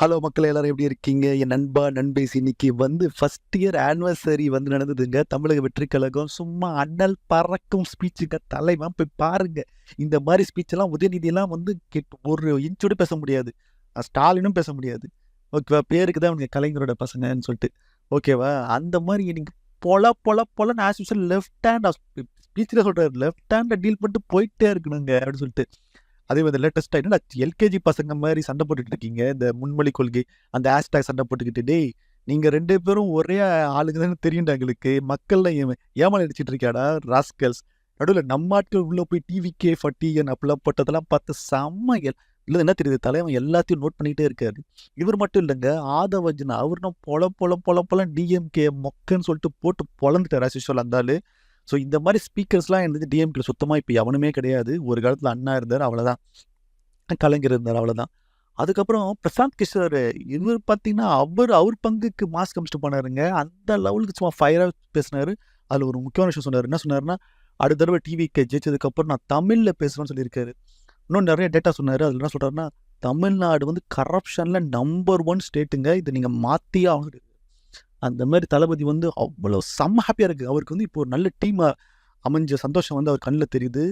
Hello மக்கள் எல்லாரும் எப்படி இருக்கீங்க? என் நண்பா நண்பேசி இன்னைக்கு வந்து ஃபஸ்ட் இயர் ஆனிவர்சரி வந்து நடந்ததுங்க. தமிழக வெற்றி கழகம் சும்மா அண்ணல் பறக்கும் ஸ்பீச்சுங்க தலைவன் போய் பாருங்க. இந்த மாதிரி ஸ்பீச்செல்லாம் உதயநிதியெல்லாம் வந்து ஒரு இன்ச்சோட பேச முடியாது. ஸ்டாலினும் பேச முடியாது. ஓகேவா பேருக்கு தான் அவங்க கலைஞரோட பசங்கன்னு சொல்லிட்டு. ஓகேவா அந்த மாதிரி எனக்கு பொல பொல பொலன்னு ஆஸ் யூஸ்வல் லெஃப்ட் ஹேண்ட் ஸ்பீச்சில் சொல்கிறார் லெஃப்ட் ஹேண்டில் டீல் பண்ணிட்டு போயிட்டே இருக்கணுங்க அப்படின்னு சொல்லிட்டு. அதே மாதிரி லேட்டஸ்ட்டாக என்னடா எல்கேஜி பசங்க மாதிரி சண்டை போட்டுக்கிட்டு இருக்கீங்க? இந்த முன்மொழி கொள்கை அந்த ஹேஷ்டாக் சண்டை போட்டுக்கிட்டு டேய் நீங்கள் ரெண்டு பேரும் ஒரே ஆளுங்க தானே தெரியும்டா எங்களுக்கு. மக்கள்லாம் ஏமாளி அடிச்சிட்டு இருக்கியாடா ராஸ்கல்ஸ் நடுவில் நம்ம ஆட்கள் உள்ளே போய் டிவிகே ஃபட்டியன் அப்படிலாம் போட்டதெல்லாம் பார்த்து செம்ம இல்லை என்ன தெரியுது? தலைவன் எல்லாத்தையும் நோட் பண்ணிக்கிட்டே இருக்காரு. இவர் மட்டும் இல்லைங்க ஆதவஜன் அவர்னா பொல பொல பொல பொல டிஎம்கே மொக்கன்னு சொல்லிட்டு போட்டு பொழந்துட்டார் ஆசிஷுவல் அந்த ஸோ இந்த மாதிரி ஸ்பீக்கர்ஸ்லாம் இருந்தது டிஎம்கே சுத்தமாக இப்போ எவனுமே கிடையாது. ஒரு காலத்தில் அண்ணா இருந்தார் அவ்வளோதான் கலைஞர் இருந்தார் அவ்வளோதான் அதுக்கப்புறம் பிரசாந்த் கிஷோர் இவர் பார்த்தீங்கன்னா அவர் அவர் பங்குக்கு மாஸ்க் கமிஸ்ட் பண்ணாருங்க அந்த லெவலுக்கு சும்மா ஃபயராக பேசினார். அதில் ஒரு முக்கியமான விஷயம் சொன்னார். என்ன சொன்னாருன்னா அடுத்த தடவை டிவிக்கு ஜெயிச்சதுக்கப்புறம் நான் தமிழில் பேசுகிறேன்னு சொல்லியிருக்காரு. இன்னும் நிறைய டேட்டா சொன்னார். அதில் என்ன சொல்கிறாருன்னா தமிழ்நாடு வந்து கரப்ஷனில் நம்பர் ஒன் ஸ்டேட்டுங்க இதை நீங்கள் மாற்றியே ஆகணும். அந்த மாதிரி தளபதி வந்து அவ்வளோ செம்ம ஹாப்பியாக இருக்குது அவருக்கு வந்து இப்போ ஒரு நல்ல டீமாக அமைஞ்ச சந்தோஷம் வந்து அவர் கண்ணில் தெரியுது.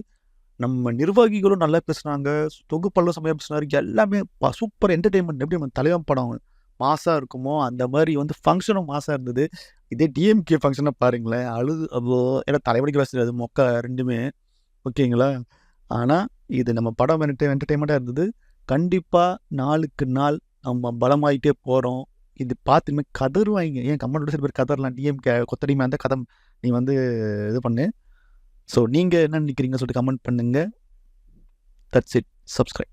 நம்ம நிர்வாகிகளும் நல்லா பேசுனாங்க தொகுப்பெல்லாம் செம்மையாக பேசுனாரு எல்லாமே சூப்பர் என்டர்டெயின்மெண்ட் எப்படி நம்ம தலைவன் படம் மாசாக இருக்குமோ அந்த மாதிரி வந்து ஃபங்க்ஷனும் மாசாக இருந்தது. இதே டிஎம்கே ஃபங்க்ஷனாக பாருங்களேன். அழுது அப்போ ஏன்னா தலைவலிக்கு பேசுறது மொக்க ரெண்டுமே. ஓகேங்களா? ஆனால் இது நம்ம படம் என்டர்டெயின்மெண்ட்டாக இருந்தது. கண்டிப்பாக நாளுக்கு நாள் நம்ம பலமாயிட்டே போகிறோம் இது பார்த்து கதருவாங்க ஏன் கமெண்ட் சில பேர் கதறலாம். டிஎம்கே கொத்தடிமை அந்த கதம் நீ வந்து இது பண்ணு. ஸோ நீங்கள் என்ன நினைக்கிறீங்க சொல்லிட்டு கமெண்ட் பண்ணுங்கள் தட்ஸ் இட் சப்ஸ்கிரைப்